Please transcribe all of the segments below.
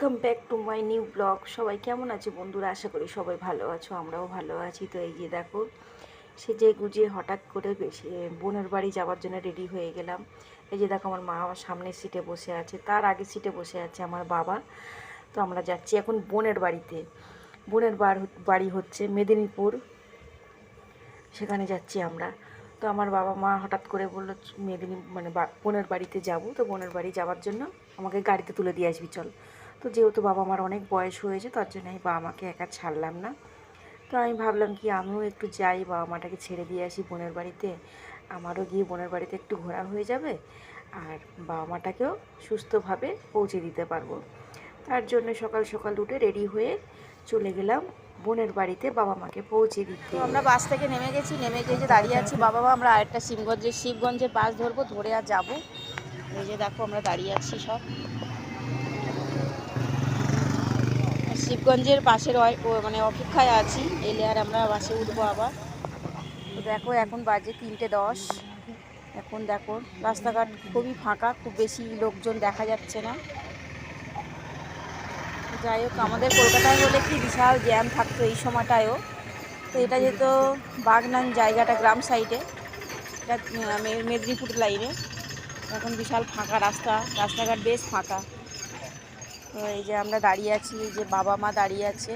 Welcome back to my new blog সবাই কেমন আছে বন্ধুরা? আশা করি সবাই ভালো আছো, আমরাও ভালো আছি। তো এই যে দেখো, সেজে গুজিয়ে হঠাৎ করে বোনের বাড়ি যাওয়ার জন্য রেডি হয়ে গেলাম। এই যে দেখো, আমার মা আমার সামনের সিটে বসে আছে। তার আগে সিটে বসে আছে আমার বাবা। তো আমরা যাচ্ছি এখন বোনের বাড়িতে। বোনের বাড়ি হচ্ছে মেদিনীপুর। সেখানে যাচ্ছি আমরা। তো আমার বাবা মা হঠাৎ করে বলল, মেদিনী মানে বোনের বাড়িতে যাব। তো বোনের বাড়ি যাওয়ার জন্য আমাকে গাড়িতে তুলে দিয়ে আসবি, চল। তো যেহেতু বাবা মার অনেক বয়স হয়েছে, তার জন্য আমি বাবা মাকে একা ছাড়লাম না। তো আমি ভাবলাম কি, আমিও একটু যাই, বাবা মাটাকে ছেড়ে দিয়ে আসি বোনের বাড়িতে। আমারও গিয়ে বোনের বাড়িতে একটু ঘোরা হয়ে যাবে আর বাবা মাটাকেও সুস্থভাবে পৌঁছে দিতে পারব। তার জন্য সকাল সকাল উঠে রেডি হয়ে চলে গেলাম বোনের বাড়িতে বাবা মাকে পৌঁছে দিতে। আমরা বাস থেকে নেমে গেছি, নেমে গিয়ে যে দাঁড়িয়ে আছি, বাবা মা, আমরা আরেকটা শিবগঞ্জের শিবগঞ্জের বাস ধরবো, ধরে আর যাব। এই যে দেখো আমরা দাঁড়িয়ে আছি সব। আর শিবগঞ্জের বাসের মানে অপেক্ষায় আছি। এলে আর আমরা বাসে উঠবো আবার। দেখো, এখন বাজে তিনটে দশ। এখন দেখো, রাস্তাঘাট খুবই ফাঁকা, খুব বেশি লোকজন দেখা যাচ্ছে না। যাই হোক, আমাদের কলকাতায় হলে কি বিশাল জ্যাম থাকতো এই সময়টায়ও। তো এটা যেহেতু বাগনান জায়গাটা গ্রাম সাইডে এটা মেদিনীপুর লাইনে এখন বিশাল ফাঁকা রাস্তা, রাস্তাঘাট বেশ ফাঁকা। তো এই যে আমরা দাঁড়িয়ে আছি এই যে বাবা মা দাঁড়িয়ে আছে।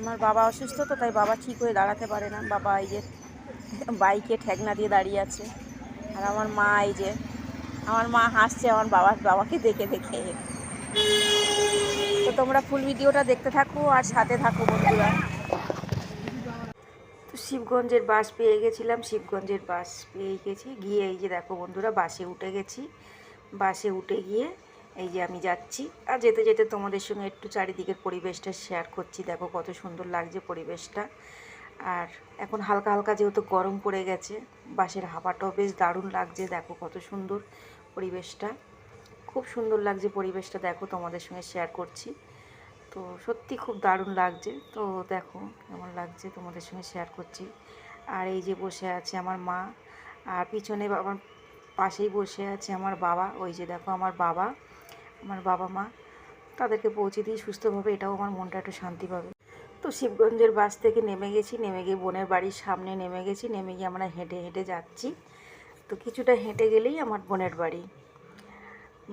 আমার বাবা অসুস্থ তো তাই বাবা ঠিক হয়ে দাঁড়াতে পারে না। বাবা এই যে বাইকে ঠেকনা দিয়ে দাঁড়িয়ে আছে। আর আমার মা এই যে আমার মা হাসছে আমার বাবার বাবাকে দেখে দেখে। তো তোমরা ফুল ভিডিওটা দেখতে থাকো আর সাথে থাকো বন্ধুরা। তো শিবগঞ্জের বাস পেয়ে গেছিলাম শিবগঞ্জের বাস পেয়ে গেছি। গিয়ে এই যে দেখো বন্ধুরা বাসে উঠে গেছি। বাসে উঠে গিয়ে এই যে আমি যাচ্ছি। আর যেতে যেতে তোমাদের সঙ্গে একটু চারিদিকের পরিবেশটা শেয়ার করছি। দেখো কত সুন্দর লাগছে পরিবেশটা। আর এখন হালকা হালকা যেহেতু গরম পড়ে গেছে বাসের হাওয়াটাও বেশ দারুণ লাগছে। দেখো কত সুন্দর পরিবেশটা। খুব সুন্দর লাগছে পরিবেশটা, দেখো তোমাদের সঙ্গে শেয়ার করছি। তো সত্যি খুব দারুণ লাগছে। তো দেখো কেমন লাগছে তোমাদের সঙ্গে শেয়ার করছি। আর এই যে বসে আছে আমার মা, আর পিছনে আমার পাশেই বসে আছে আমার বাবা। ওই যে দেখো আমার বাবা। আমার বাবা মা, তাদেরকে পৌঁছে দিয়ে সুস্থভাবে, এটাও আমার মনটা একটু শান্তি পাবে। তো শিবগঞ্জের বাস থেকে নেমে গেছি, নেমে গিয়ে বোনের বাড়ির সামনে নেমে গেছি, নেমে গিয়ে আমরা হেঁটে হেঁটে যাচ্ছি। তো কিছুটা হেঁটে গেলেই আমার বোনের বাড়ি।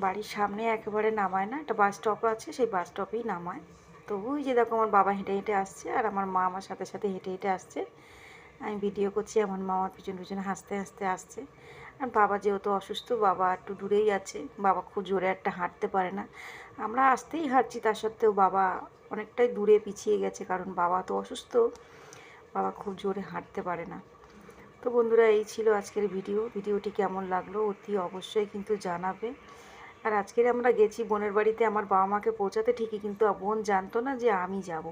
বাড়ির সামনে একেবারে নামায় না, একটা বাস স্টপ আছে, সেই বাস স্টপেই নামায়। তো ওই যে দেখো আমার বাবা হেঁটে হেঁটে আসছে, আর আমার মা আমার সাথে সাথে হেঁটে হেঁটে আসছে। আমি ভিডিও করছি, আমার মা আমার পিছন পিছনে হাসতে হাসতে আসছে। আর বাবা যেহেতু অসুস্থ, বাবা একটু দূরেই আছে, বাবা খুব জোরে একটা হাঁটতে পারে না। আমরা আসতেই হাঁটছি, তার সত্ত্বেও বাবা অনেকটাই দূরে পিছিয়ে গেছে, কারণ বাবা তো অসুস্থ, বাবা খুব জোরে হাঁটতে পারে না। তো বন্ধুরা, এই ছিল আজকের ভিডিও। ভিডিওটি কেমন লাগল অতি অবশ্যই কিন্তু জানাবে। আর আজকের আমরা গেছি বোনের বাড়িতে, আমার বাবা মাকে পৌঁছাতে ঠিকই কিন্তু বোন জানতো না যে আমি যাব।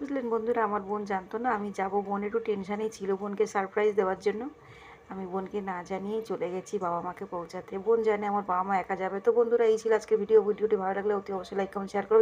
বুঝলেন বন্ধুরা, আমার বোন জানতো না, আমি যাব বোন, একটু টেনশানেই ছিল বোনকে সারপ্রাইজ দেওয়ার জন্য। আমি বোনকে না জানিয়েই চলে গেছি বাবা মাকে পৌঁছাতে। বোন জানে আমার বাবা মা একা যাবে। তো বন্ধুরা, এই ছিল আজকে ভিডিও ভিডিওটি ভালো লাগলে অতি অবশ্যই লাইক কমেন্ট শেয়ার করো।